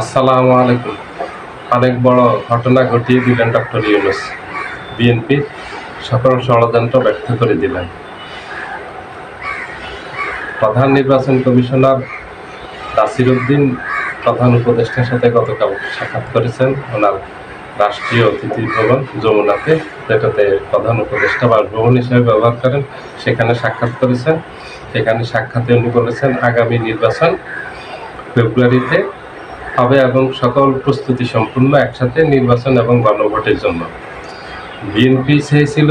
আসসালামু আলাইকুম। অনেক বড় ঘটনা ঘটিয়ে দিলেন ডক্টর ইউনুস। বিএনপি সকল ষড়যন্ত্র ব্যর্থ করে দিলেন। প্রধান নির্বাচন কমিশনার নাসির উদ্দিন প্রধান উপদেষ্টার সাথে গতকাল সাক্ষাৎ করেছেন। ওনার রাষ্ট্রীয় অতিথি ভবন যমুনাতে, যেটাতে প্রধান উপদেষ্টা বা বাসভবন হিসেবে ব্যবহার করেন, সেখানে সাক্ষাৎ করেছেন। সেখানে সাক্ষাতে উনি বলেছেন, আগামী নির্বাচন ফেব্রুয়ারিতে হবে এবং সকল প্রস্তুতি সম্পূর্ণ একসাথে নির্বাচন এবং গণভোটের জন্য। বিএনপি চেয়েছিল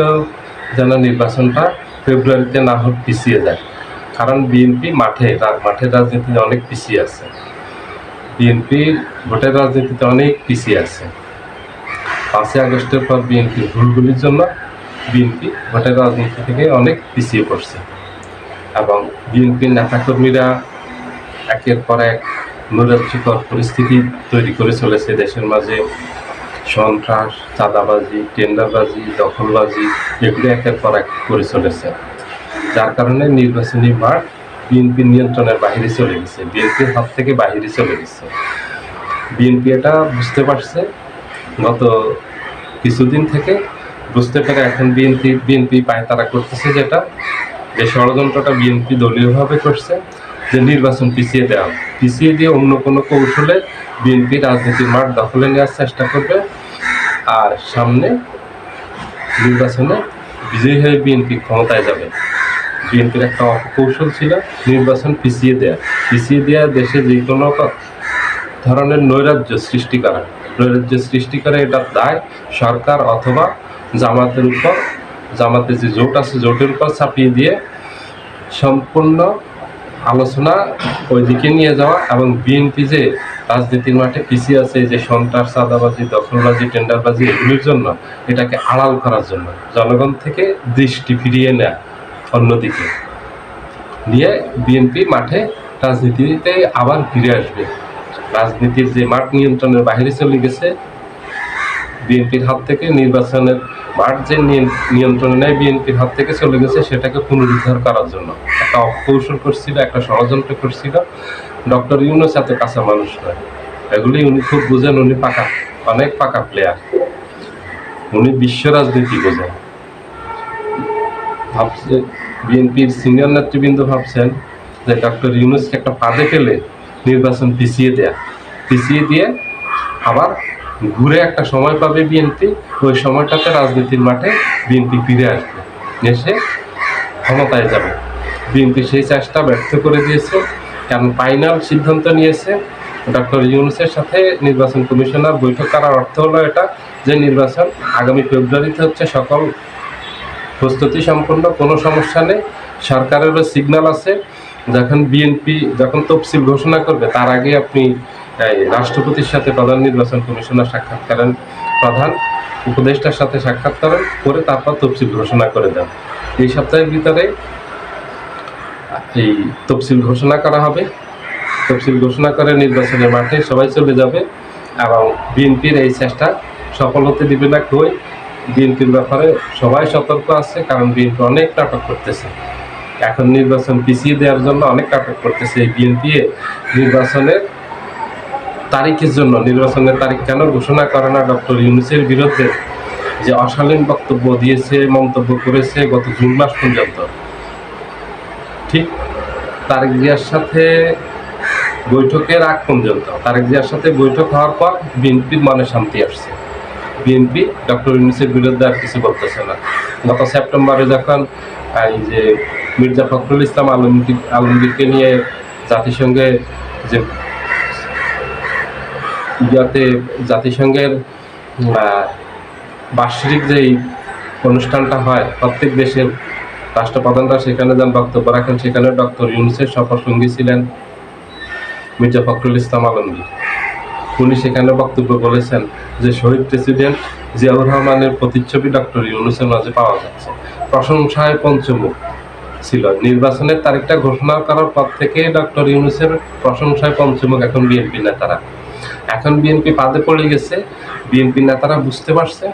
যেন নির্বাচনটা ফেব্রুয়ারিতে না হোক পিছিয়ে যায়, কারণ বিএনপি মাঠে মাঠের রাজনীতিতে অনেক পিছিয়ে আছে। বিএনপি ভোটের রাজনীতিতে অনেক পিছিয়ে আছে। পাঁচই আগস্টের পর বিএনপি ভুলগুলির জন্য বিএনপি ভোটের রাজনীতি থেকে অনেক পিছিয়ে পড়ছে। এবং বিএনপির নেতাকর্মীরা একের পর এক নৈরাজ্যকর পরিস্থিতি তৈরি করে চলেছে দেশের মাঝে। সন্ত্রাস, চাঁদাবাজি, টেন্ডারবাজি, দখলবাজি, এগুলি একের পর এক করে চলেছে। যার কারণে নির্বাচনী মাঠ বিএনপি নিয়ন্ত্রণের বাহিরে চলে গেছে। বিএনপির হাত থেকে বাহিরে চলে গেছে। বিএনপি এটা বুঝতে পারছে। গত কিছুদিন থেকে বুঝতে পারে এখন বিএনপি বিএনপি পায় তারা করতেছে যেটা। যে ষড়যন্ত্রটা বিএনপি দলীয়ভাবে করছে যে নির্বাচন পিছিয়ে দেওয়া। পিছিয়ে দিয়ে অন্য কোনো কৌশলে বিএনপি রাজনীতির মাঠ দখলে নেওয়ার চেষ্টা করবে। আর সামনে নির্বাচনে বিজয়ী হয়ে বিএনপি ক্ষমতায় যাবে। বিএনপির একটা অপকৌশল ছিল নির্বাচন পিছিয়ে দেয়া। পিছিয়ে দেওয়া দেশে যে কোনো ধরনের নৈরাজ্য সৃষ্টি করা। নৈরাজ্য সৃষ্টি করে এটার দায় সরকার অথবা জামাতের উপর। জামাতের যে জোট আছে, জোটের উপর চাপিয়ে দিয়ে সম্পূর্ণ আলোচনা ওইদিকে নিয়ে যাওয়া এবং বিএনপি যে রাজনীতির মাঠে পিছিয়ে আছে যে সন্ত্রাস, চাঁদাবাজি, দখলবাজি, টেন্ডারবাজি, এগুলির জন্য এটাকে আড়াল করার জন্য জনগণ থেকে দৃষ্টি ফিরিয়ে নেয় অন্যদিকে। নিয়ে বিএনপি মাঠে রাজনীতিতে আবার ফিরে আসবে। রাজনীতির যে মাঠ নিয়ন্ত্রণের বাইরে চলে গেছে, বিএনপির হাত থেকে নির্বাচনের মাঠ যে নিয়ন- নিয়ন্ত্রণে নেয় বিএনপির হাত থেকে চলে গেছে, সেটাকে পুনরুদ্ধার করার জন্য। একটা অপকৌশল করছিল, একটা ষড়যন্ত্র করছিল। ডক্টর ইউনুস এত কাঁচা মানুষ নয়। এগুলি উনি খুব বুঝেন, উনি পাকা, অনেক পাকা প্লেয়ার উনি বিশ্ব রাজনীতি বোঝেন। ভাবছে, বিএনপির সিনিয়র নেতৃবৃন্দ ভাবছেন যে ডক্টর ইউনুসকে একটা পাদে ফেলে নির্বাচন পিছিয়ে দেয়া। পিছিয়ে দিয়ে আবার ঘুরে একটা সময় পাবে বিএনপি, ওই সময়টাতে রাজনীতির মাঠে বিএনপি ফিরে আসবে। এসে ক্ষমতায় যাবে। বিএনপি সেই চেষ্টা ব্যর্থ করে দিয়েছে। কারণ ফাইনাল সিদ্ধান্ত নিয়েছে ডক্টর ইউনুসের সাথে নির্বাচন কমিশনার বৈঠক করার অর্থ হলো এটা যে নির্বাচন আগামী ফেব্রুয়ারিতে হচ্ছে সকল প্রস্তুতি সম্পন্ন, কোনো সমস্যা নেই। সরকারেরও সিগন্যাল আছে। যখন বিএনপি যখন তফসিল ঘোষণা করবে, তার আগে আপনি রাষ্ট্রপতির সাথে প্রধান নির্বাচন কমিশনার সাক্ষাৎ করেন, প্রধান উপদেষ্টার সাথে সাক্ষাৎ করেন, করে তারপর তফসিল ঘোষণা করে দেন। এই সপ্তাহের ভিতরে এই তফসিল ঘোষণা করা হবে। তফসিল ঘোষণা করে নির্বাচনের মাঠে সবাই চলে যাবে এবং বিএনপির এই চেষ্টা সফল হতে দিবে না কই। বিএনপির ব্যাপারে সবাই সতর্ক আছে, কারণ বিএনপি অনেক নাটক করতেছে। এখন নির্বাচন পিছিয়ে দেওয়ার জন্য অনেক নাটক করতেছে এই বিএনপি নির্বাচনের তারিখের জন্য, নির্বাচনের তারিখ কেন ঘোষণা করে না ডক্টর ইউনুসের বিরুদ্ধে? যে অশালীন বক্তব্য দিয়েছে, মন্তব্য করেছে গত জুন মাস পর্যন্ত। ঠিক তারেক জিয়ার সাথে বৈঠকের আগ পর্যন্ত। তারেক জিয়ার সাথে বৈঠক হওয়ার পর বিএনপির মনে শান্তি আসছে। বিএনপি ডক্টর ইউনুসের বিরুদ্ধে আর কিছু বলতেছে না। গত সেপ্টেম্বরে যখন এই যে মির্জা ফখরুল ইসলাম আলমগীর আলমগীরকে নিয়ে জাতিসংঘে যে যাতে জাতিসংঘের বার্ষিক যেই অনুষ্ঠানটা হয় প্রত্যেক দেশের রাষ্ট্রপ্রধানরা সেখানে যান, বক্তব্য রাখেন। সেখানে ডক্টর ইউনুসের সফর সঙ্গী ছিলেন মির্জা ফখরুল ইসলাম আলমগীর। উনি সেখানে বক্তব্য বলেছেন যে, শহীদ প্রেসিডেন্ট জিয়াউর রহমানের প্রতিচ্ছবি ডক্টর ইউনুসের মাঝে পাওয়া যাচ্ছে। প্রশংসায় পঞ্চমুখ ছিল। নির্বাচনের তারিখটা ঘোষণা করার পর থেকে ডক্টর ইউনুসের প্রশংসায় পঞ্চমুখ এখন বিএনপি নেতারা। এখন বিএনপি পাদে পড়ে গেছে। বিএনপি নেতারা বুঝতে পারছে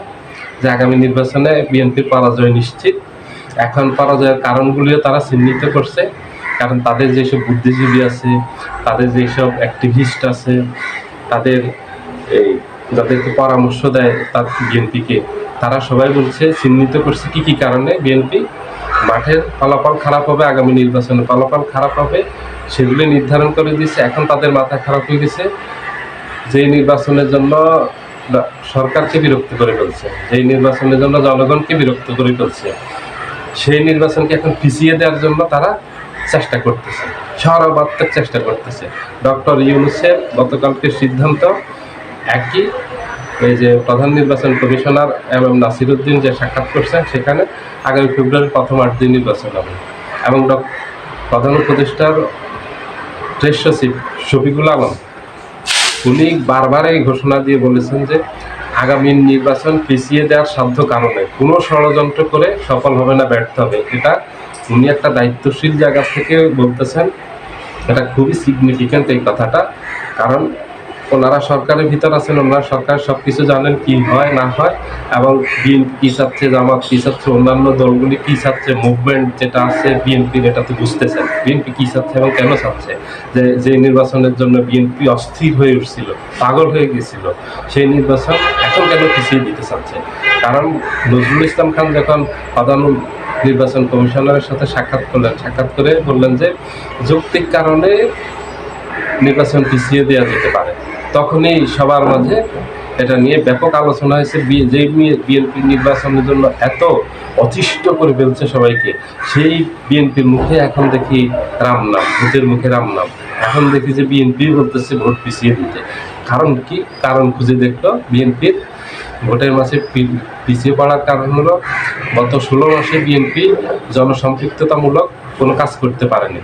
যে, আগামী নির্বাচনে বিএনপির পরাজয় নিশ্চিত। এখন পরাজয়ের কারণগুলিও তারা চিহ্নিত করছে। কারণ তাদের যেসব বুদ্ধিজীবী আছে, তাদের যেসব অ্যাক্টিভিস্ট আছে, তাদের এই যাদেরকে পরামর্শ দেয় তার বিএনপিকে, তারা সবাই বলছে, চিহ্নিত করছে কি কি কারণে বিএনপি? মাঠের ফলাফল খারাপ হবে, আগামী নির্বাচনে ফলাফল খারাপ হবে, সেগুলি নির্ধারণ করে দিয়েছে। এখন তাদের মাথা খারাপ হয়ে গেছে। যে নির্বাচনের জন্য সরকারকে বিরক্ত করে ফেলছে, যেই নির্বাচনের জন্য জনগণকে বিরক্ত করে ফেলছে সেই নির্বাচনকে এখন পিছিয়ে দেওয়ার জন্য তারা চেষ্টা করতেছে। সর্বাত্মক চেষ্টা করতেছে। ডক্টর ইউনুসের গতকালকে সিদ্ধান্ত একই। এই যে প্রধান নির্বাচন কমিশনার এম এম নাসিরুদ্দিন যে সাক্ষাৎ করছেন, সেখানে আগামী ফেব্রুয়ারির প্রথম আট দিন নির্বাচন হবে। এবং প্রধান উপদেষ্টার প্রেস সচিব শফিকুল আলম, উনি বারবার এই ঘোষণা দিয়ে বলেছেন যে আগামী নির্বাচন পিছিয়ে দেওয়ার সাধ্য কারণে। কোনো ষড়যন্ত্র করে সফল হবে না, ব্যর্থ হবে। এটা উনি একটা দায়িত্বশীল জায়গা থেকে বলতেছেন। এটা খুবই সিগনিফিক্যান্ট এই কথাটা। কারণ ওনারা সরকারের ভিতর আছেন, ওনারা সরকার সব কিছু জানেন কি হয়, না হয়, এবং বিএনপি কী চাচ্ছে, জামাত কী চাচ্ছে, অন্যান্য দলগুলি কী চাচ্ছে মুভমেন্ট যেটা আছে বিএনপির এটা তো বুঝতেছেন। বিএনপি কী চাচ্ছে এবং কেন চাচ্ছে? যে যে নির্বাচনের জন্য বিএনপি অস্থির হয়ে উঠছিল, পাগল হয়ে গেছিল, সেই নির্বাচন এখন কেন পিছিয়ে দিতে চাচ্ছে? কারণ নজরুল ইসলাম খান যখন প্রধান নির্বাচন কমিশনারের সাথে সাক্ষাৎ করলেন, সাক্ষাৎ করে বললেন যে, যৌক্তিক কারণে নির্বাচন পিছিয়ে দেওয়া যেতে পারে। তখনই সবার মাঝে এটা নিয়ে ব্যাপক আলোচনা হয়েছে। যে বিএনপি নির্বাচনের জন্য এত অতিষ্ঠ করে ফেলছে সবাইকে, সেই বিএনপির মুখে এখন দেখি রাম নাম, ভোটের মুখে রাম নাম। এখন দেখি যে বিএনপি বলতেছে ভোট পিছিয়ে দিতে। কারণ কি? কারণ খুঁজে দেখল বিএনপির ভোটের মাসে পিছিয়ে পড়ার কারণ হলো, গত ষোলো মাসে বিএনপি জনসম্পৃক্ততামূলক কোনো কাজ করতে পারেনি।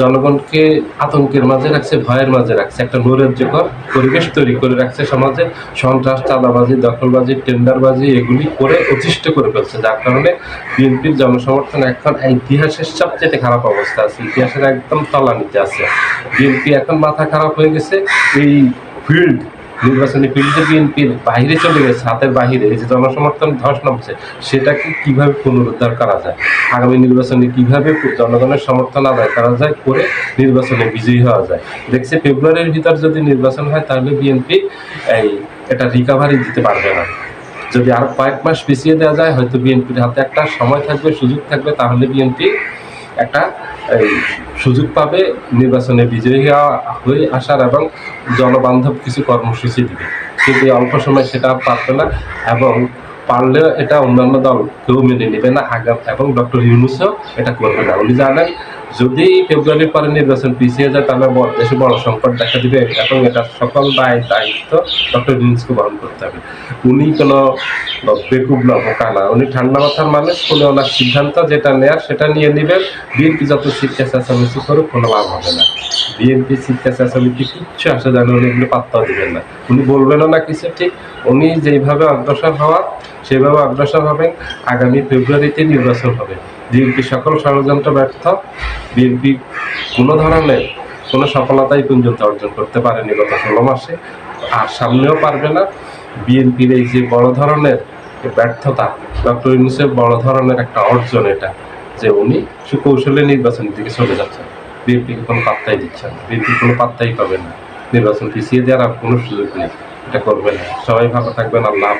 জনগণকে আতঙ্কের মাঝে রাখছে, ভয়ের মাঝে রাখছে, একটা নৈরাজ্যকর পরিবেশ তৈরি করে রাখছে সমাজে। সন্ত্রাস, চাঁদাবাজি, দখলবাজি, টেন্ডারবাজি, এগুলি করে অতিষ্ঠ করে ফেলছে, যার কারণে বিএনপির জনসমর্থন এখন ইতিহাসের সবচেয়ে খারাপ অবস্থা আছে, ইতিহাসের একদম তলানিতে আছে। বিএনপি এখন মাথা খারাপ হয়ে গেছে, এই ফিল্ড নির্বাচনী ফিল্ডে বিএনপির বাইরে চলে গেছে, হাতের এই যে জনসমর্থন ধস নামছে, সেটাকে কীভাবে পুনরুদ্ধার করা যায়? আগামী নির্বাচনে কীভাবে জনগণের সমর্থন আদায় করা যায়, করে নির্বাচনে বিজয়ী হওয়া যায়? দেখছি, ফেব্রুয়ারির ভিতর যদি নির্বাচন হয়, তাহলে বিএনপি এই এটা রিকাভারি দিতে পারবে না। যদি আর কয়েক মাস পিছিয়ে দেওয়া যায়, হয়তো বিএনপির হাতে একটা সময় থাকবে, সুযোগ থাকবে, তাহলে বিএনপি একটা সুযোগ পাবে নির্বাচনে বিজয়ী হয়ে আসার এবং জনবান্ধব কিছু কর্মসূচি দিবে। কিন্তু অল্প সময় সেটা পারবে না এবং পারলে এটা অন্যান্য দল কেউ মেনে নেবে না, আগাম, এবং ডক্টর ইউনুসও এটা করবে না। উনি জানেন যদি ফেব্রুয়ারির পরে নির্বাচন পিছিয়ে যায়, তাহলে দেশে বড় সংকট দেখা দিবে এবং এটা সকল দায় দায়িত্ব ডক্টর ইউনুসকে বহন করতে হবে। উনি কোনো বেকুব না বোকা না। উনি ঠান্ডা মাথার মানুষ কোনো ওনার সিদ্ধান্ত যেটা নেয়ার সেটা নিয়ে নেবেন। বিএনপি যত শিক্ষা চেঁচামেচি করুক, কোনো লাভ হবে না। বিএনপি শিক্ষা চেঁচামেচি কিচ্ছু আসে জানে, উনি এগুলো পাত্তাও দিবেন না। উনি বলবেনও না কিছু ঠিক। উনি যেইভাবে অগ্রসর হওয়ার, সেভাবে অগ্রসর হবেন। আগামী ফেব্রুয়ারিতে নির্বাচন হবে। বিএনপি সকল ষড়যন্ত্র ব্যর্থ, বিএনপি কোনো ধরনের কোনো সফলতাই পর্যন্ত অর্জন করতে পারেনি গত ষোলো মাসে, আর সামনেও পারবে না। বিএনপির এই যে বড় ধরনের ব্যর্থতা, ডক্টর ইউনুসের বড় ধরনের একটা অর্জন এটা, যে উনি সুকৌশলে নির্বাচনের দিকে চলে যাচ্ছেন। বিএনপিকে কোনো পাত্তাই দিচ্ছেন বিএনপি কোনো পাত্তাই পাবে না। নির্বাচন পিছিয়ে দেওয়ার আর কোনো সুযোগ নেই। এটা করবে না। সবাই ভালো থাকবেন, আল্লাহ।